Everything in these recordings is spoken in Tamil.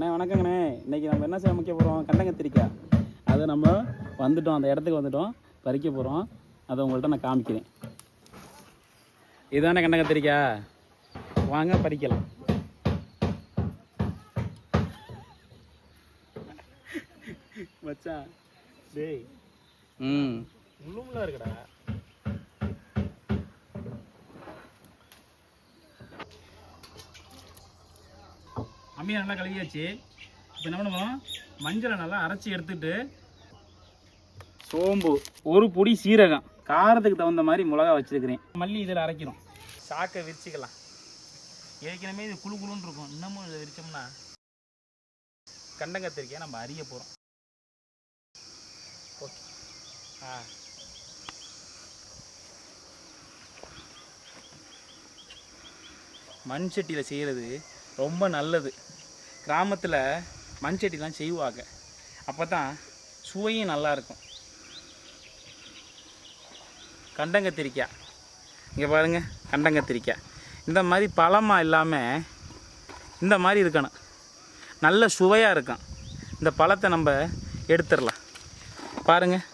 அண்ணே வணக்கங்கண்ணே. இன்னைக்கு நம்ம என்ன சமைக்க போகிறோம் கண்டங்கத்திரிக்காய் அது நம்ம வந்துட்டோம். அந்த இடத்துக்கு வந்துட்டோம். பறிக்க போகிறோம் அதை உங்கள்கிட்ட நான் காமிக்கிறேன். இதானே கண்டங்கத்திரிக்காய் வாங்க பறிக்கலாம். மச்சான் டேய். ம். முள்ளுமுள்ளா இருக்குடா. அம்மியை நல்லா கழுவியாச்சு. இப்போ என்ன பண்ணுவோம்? மஞ்சளை நல்லா அரைச்சி எடுத்துட்டு சோம்பு ஒரு பொடி சீரகம் காரத்துக்கு தகுந்த மாதிரி மிளகா வச்சுருக்கிறேன். மல்லி இதில் அரைக்கிறோம். சாக்கை விரிச்சிக்கலாம். ஏற்கனவே இது குழு குழுன்னு இருக்கும். இன்னமும் இதை விரிச்சோம்னா கண்டங்கத்திரிக்கையை நம்ம அறிய போகிறோம் ஓகே. ஆ. மண் சட்டியில் செய்கிறது ரொம்ப நல்லது. கிராமத்தில் மண்சட்டிலாம் செய்வாங்க. அப்போ தான் சுவையும் நல்லா இருக்கும் கண்டங்கத்திரிக்காய் இங்கே பாருங்கள் கண்டங்கத்திரிக்காய் இந்த மாதிரி பழமாக இல்லாமல் இந்த மாதிரி இருக்கணும். நல்ல சுவையாக இருக்கும். இந்த பழத்தை நம்ம எடுத்துடலாம். பாருங்கள்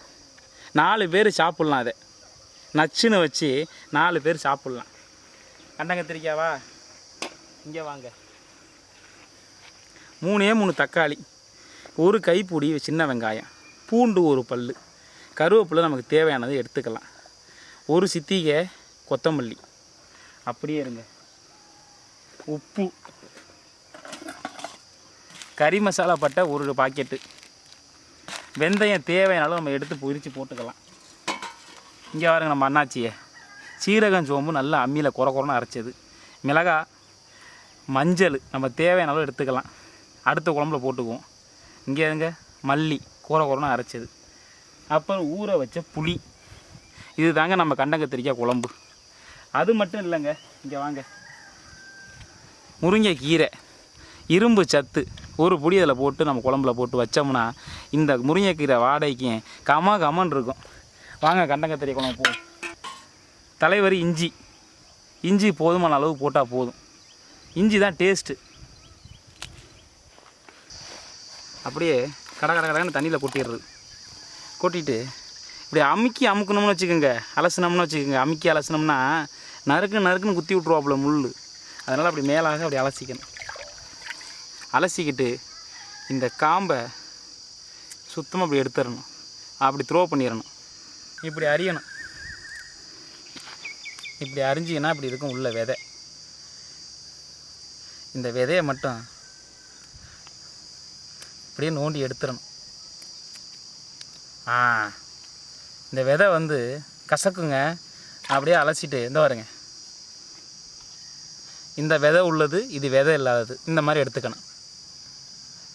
நாலு பேர் சாப்பிட்லாம் அதை நச்சுன்னு வச்சு நாலு பேர் சாப்பிட்லாம். கண்டங்கத்திரிக்காவா? இங்கே வாங்க. மூணே மூணு தக்காளி ஒரு கைப்பொடி சின்ன வெங்காயம் பூண்டு ஒரு பல் கருவேப்பிலை நமக்கு தேவையானதை எடுத்துக்கலாம். ஒரு சித்திகை கொத்தமல்லி. அப்படியே இருங்க. உப்பு கறி மசாலா பட்டை ஒரு பாக்கெட்டு வெந்தயம் தேவையானாலும் நம்ம எடுத்து பொரித்து போட்டுக்கலாம். இங்கே பாருங்க நம்ம அண்ணாச்சியை. சீரகம் சோம்பு நல்லா அம்மியில் குறை குறைன்னு அரைச்சது. மிளகா மஞ்சள் நம்ம தேவையானாலும் எடுத்துக்கலாம். அடுத்த குழம்புல போட்டுக்குவோம். இங்கே இருங்க மல்லி. கூரை கூரன்னு அரைச்சது. அப்புறம் ஊற வச்ச புளி. இது தாங்க நம்ம கண்டங்கத்திரிக்காய் குழம்பு. அது மட்டும் இல்லைங்க. இங்கே வாங்க. முருங்கைக்கீரை இரும்பு சத்து ஒரு பொடி அதில் போட்டு நம்ம குழம்புல போட்டு வச்சோம்னா இந்த முருங்கைக்கீரை வாடகைக்கு கம கமன் இருக்கும். வாங்க கண்டங்கத்திரி குழம்பு போவோம். தலைவரி இஞ்சி. இஞ்சி போதுமான அளவு போட்டால் போதும். இஞ்சி தான் டேஸ்ட்டு அப்படியே கட கட கடன்னு தண்ணியில் கொட்டிடுறது. கொட்டிட்டு இப்படி அமுக்கி அமுக்கணும்னு வச்சுக்கோங்க அலசினோம்னு வச்சுக்கோங்க அமுக்கி அலசினோம்னா நறுக்கு நறுக்குன்னு குத்தி விட்ருவாப்புல முள் அதனால் அப்படி மேலாக அப்படி அலசிக்கணும். அலசிக்கிட்டு இந்த காம்பை சுத்தமாக அப்படி எடுத்துடணும். அப்படி த்ரோ பண்ணிடணும். இப்படி அரியணும். இப்படி அறிஞ்சிங்கன்னா இப்படி இருக்கும் உள்ள விதை. இந்த விதையை மட்டும் அப்படியே நோண்டி எடுத்துடணும் ஆ இந்த விதை வந்து கசக்குங்க. அப்படியே அலசிட்டு இந்த பாருங்க. இந்த விதை உள்ளது இது விதை இல்லாதது. இந்த மாதிரி எடுத்துக்கணும்.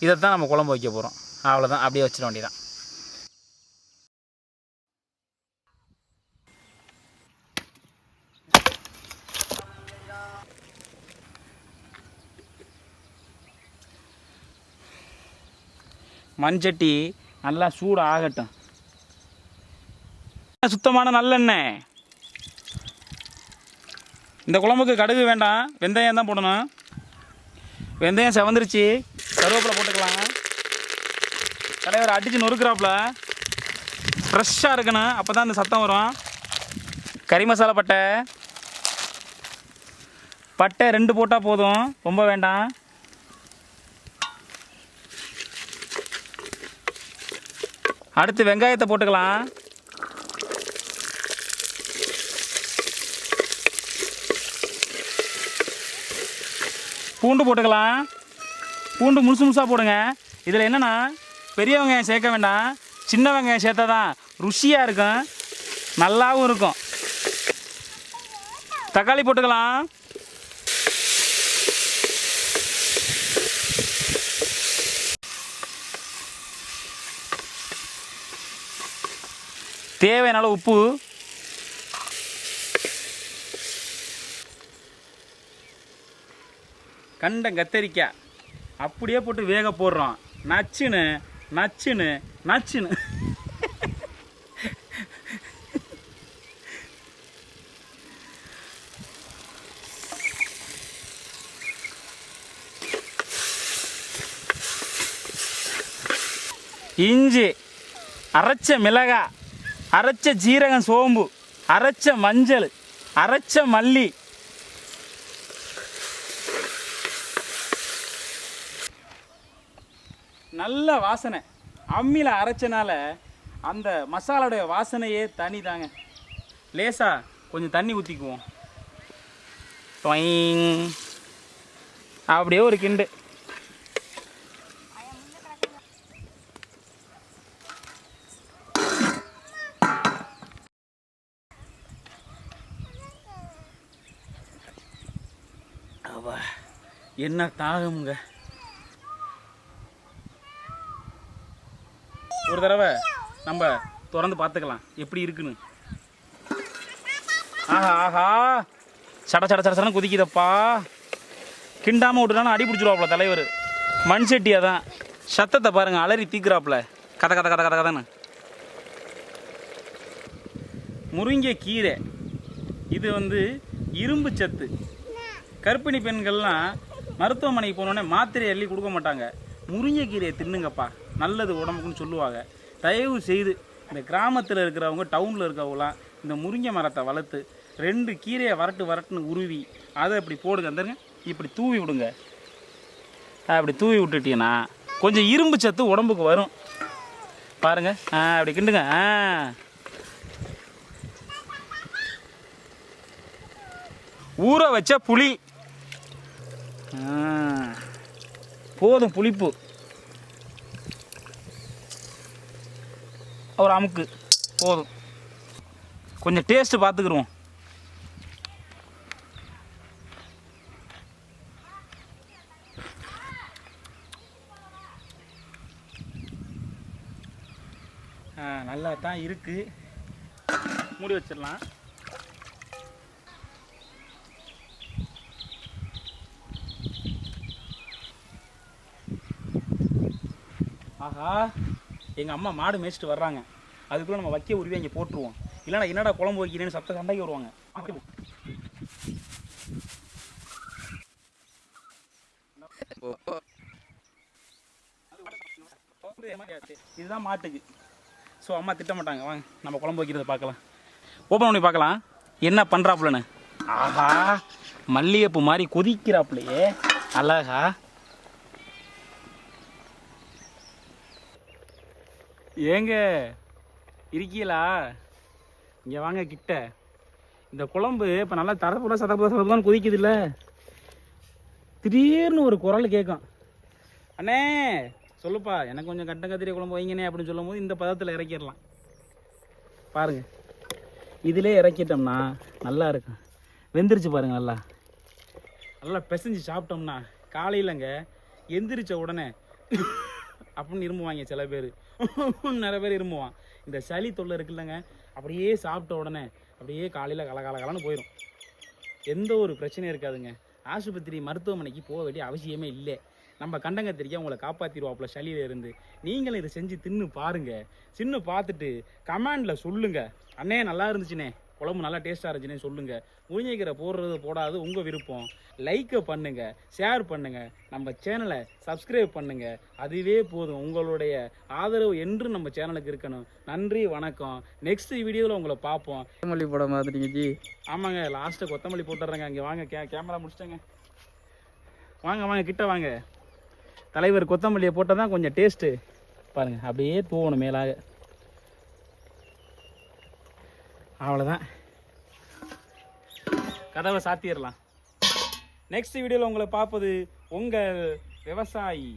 இதை தான் நம்ம குழம்பு வைக்க போகிறோம் அவ்வளோதான் அப்படியே வச்சிட வேண்டியதான் மண்சட்டி நல்லா சூடு ஆகட்டும் சுத்தமான நல்லெண்ணெய்? இந்த குழம்புக்கு கடுகு வேண்டாம். வெந்தயம் தான் போடணும். வெந்தயம் செவந்துருச்சு. கருவேப்பிலை போட்டுக்கலாம். தலைவர் அடித்து நொறுக்கிறாப்புல. ஃப்ரெஷ்ஷாக இருக்கணும். அப்போ தான் அந்த சத்தம் வரும். கறி மசாலா பட்டை. பட்டை ரெண்டு போட்டால் போதும். ரொம்ப வேண்டாம். அடுத்து வெங்காயத்தை போட்டுக்கலாம். பூண்டு போட்டுக்கலாம். பூண்டு முழுசு முழுசாக போடுங்க. இதில் என்னென்னா பெரிய வெங்காயம் சேர்க்க வேண்டாம். சின்ன வெங்காயம் சேர்த்தா தான் ருசியாக இருக்கும். நல்லாவும் இருக்கும். தக்காளி போட்டுக்கலாம். தேவையான அளவு உப்பு. கண்ட கத்தரிக்காய் அப்படியே போட்டு வேக போடுறோம். நச்சுன்னு நச்சுன்னு நச்சுன்னு. இஞ்சி அரைச்ச மிளகாய் அரைச்ச ஜீரகம் சோம்பு அரைச்ச மஞ்சள் அரைச்ச மல்லி. நல்ல வாசனை. அம்மியில் அரைச்சனால அந்த மசாலாவுடைய வாசனையே தனி தாங்க லேசா கொஞ்சம் தண்ணி ஊற்றிக்குவோம் அப்படியே ஒரு கிண்டு. அப்பா, என்ன தாகமுங்க? ஒரு தடவை நம்ம திறந்து பார்த்துக்கலாம் எப்படி இருக்குன்னு. ஆஹா ஆஹா. சட சட சட சடன்னு குதிக்குதப்பா. கிண்டாமல் விட்டுனா அடி பிடிச்சிருவாப்புல தலைவர். மண் செட்டியாக தான் சத்தத்தை பாருங்க அலறி தீக்குறாப்புல. கதை கதை கதை கதை கதைன்னு. முருங்கை கீரை. இது வந்து இரும்பு சத்து. கர்ப்பிணி பெண்கள்லாம் மருத்துவமனைக்கு போனோடனே மாத்திரை அள்ளி கொடுக்க மாட்டாங்க. முருங்கைக்கீரையை தின்னுங்கப்பா. நல்லது உடம்புக்குன்னு சொல்லுவாங்க. தயவு செய்து இந்த கிராமத்தில் இருக்கிறவங்க டவுனில் இருக்கிறவங்களாம் இந்த முருங்கை மரத்தை வளர்த்து ரெண்டு கீரையை வரட்டு வரட்டுன்னு உருவி அதை இப்படி போடுங்க. அந்தருங்க இப்படி தூவி விடுங்க. அப்படி தூவி விட்டுட்டீங்கன்னா கொஞ்சம் இரும்பு சத்து உடம்புக்கு வரும். பாருங்கள் ஆ அப்படி கிண்டுங்க ஆ. ஊற வச்ச புளி போதும் புளிப்பு. ஒரு அமுக்கு. போதும். கொஞ்சம் டேஸ்ட்டு பார்த்துக்குருவோம் நல்லா தான் இருக்குது மூடி வச்சிடலாம். ஆஹா எங்கள் அம்மா மாடு மேய்ச்சிட்டு வர்றாங்க. அதுக்குள்ளே நம்ம வைக்க உருவி அங்கே போட்டுருவோம். இல்லைன்னா என்னடா குழம்பு வைக்கிறேன்னு சத்த சண்டைக்கு வருவாங்க. இதுதான் மாட்டுக்கு. ஸோ அம்மா திட்ட மாட்டாங்க. வாங்க நம்ம குழம்பு வைக்கிறத பார்க்கலாம். ஓப்பன் பண்ணி பார்க்கலாம். என்ன பண்ணுறாப்புலன்னு ஆஹா மல்லிகைப்பூ மாதிரி கொதிக்கிறாப்புலையே. அழகா. ஏங்க இருக்கீங்களா இங்கே வாங்க கிட்ட. இந்த குழம்பு இப்போ நல்லா தரப்புல சதப்புல சதப்புலான்னு கொதிக்குது இல்லை திடீர்னு ஒரு குரல் கேட்கும். அண்ணே சொல்லுப்பா எனக்கு கொஞ்சம் கட்ட கத்திரி குழம்பு வைங்கண்ணே அப்படின்னு சொல்லும் போது இந்த பதத்தில் இறக்கிடலாம். பாருங்கள் இதிலே இறக்கிட்டோம்னா நல்லா இருக்கும். வெந்துருச்சு பாருங்கள் நல்லா. நல்லா பிசைஞ்சு சாப்பிட்டோம்னா காலையிலங்க எந்திரிச்ச உடனே அப்படின்னு இரும்புவாங்க சில பேர். நிறைய பேர் இருமுவான். இந்த சளி தொல்லை இருக்குல்லங்க. அப்படியே சாப்பிட்ட உடனே அப்படியே காலையில் கலகலகலன்னு போயிடும் எந்த ஒரு பிரச்சனையும் இருக்காதுங்க. ஆஸ்பத்திரி மருத்துவமனைக்கு போக வேண்டிய அவசியமே இல்லை. நம்ம கண்டங்கத்திரிக்கை உங்களை காப்பாற்றிடுவாப்புல சளியில இருந்து. நீங்களும் இதை செஞ்சு தின்னு பாருங்கள் சின்ன பார்த்துட்டு கமெண்டில் சொல்லுங்கள் அண்ணே நல்லா இருந்துச்சுண்ணே. குழம்பு நல்லா டேஸ்ட்டாக இருந்துச்சுன்னே சொல்லுங்க. முருங்கைக்கீரை போடுறது போடாது உங்கள் விருப்பம். லைக்கை பண்ணுங்க ஷேர் பண்ணுங்க நம்ம சேனலை சப்ஸ்கிரைப் பண்ணுங்க. அதுவே போதும். உங்களுடைய ஆதரவு என்றும் நம்ம சேனலுக்கு இருக்கணும். நன்றி வணக்கம். நெக்ஸ்ட் வீடியோவில் உங்களை பார்ப்போம். கொத்தமல்லி போட மாதிரிங்க ஜி. ஆமாங்க லாஸ்ட்டு கொத்தமல்லி போட்டுறேங்க. அங்கே வாங்க கே கேமரா முடிச்சிட்டேங்க. வாங்க வாங்க கிட்ட வாங்க. தலைவர் கொத்தமல்லியை போட்டால் தான் கொஞ்சம் டேஸ்ட்டு பாருங்க அப்படியே தூவணும் மேலாக. அவ்வளோதான் கதவை சாத்திடலாம் நெக்ஸ்ட் வீடியோவில் உங்களை பார்ப்பது உங்கள் விவசாயி.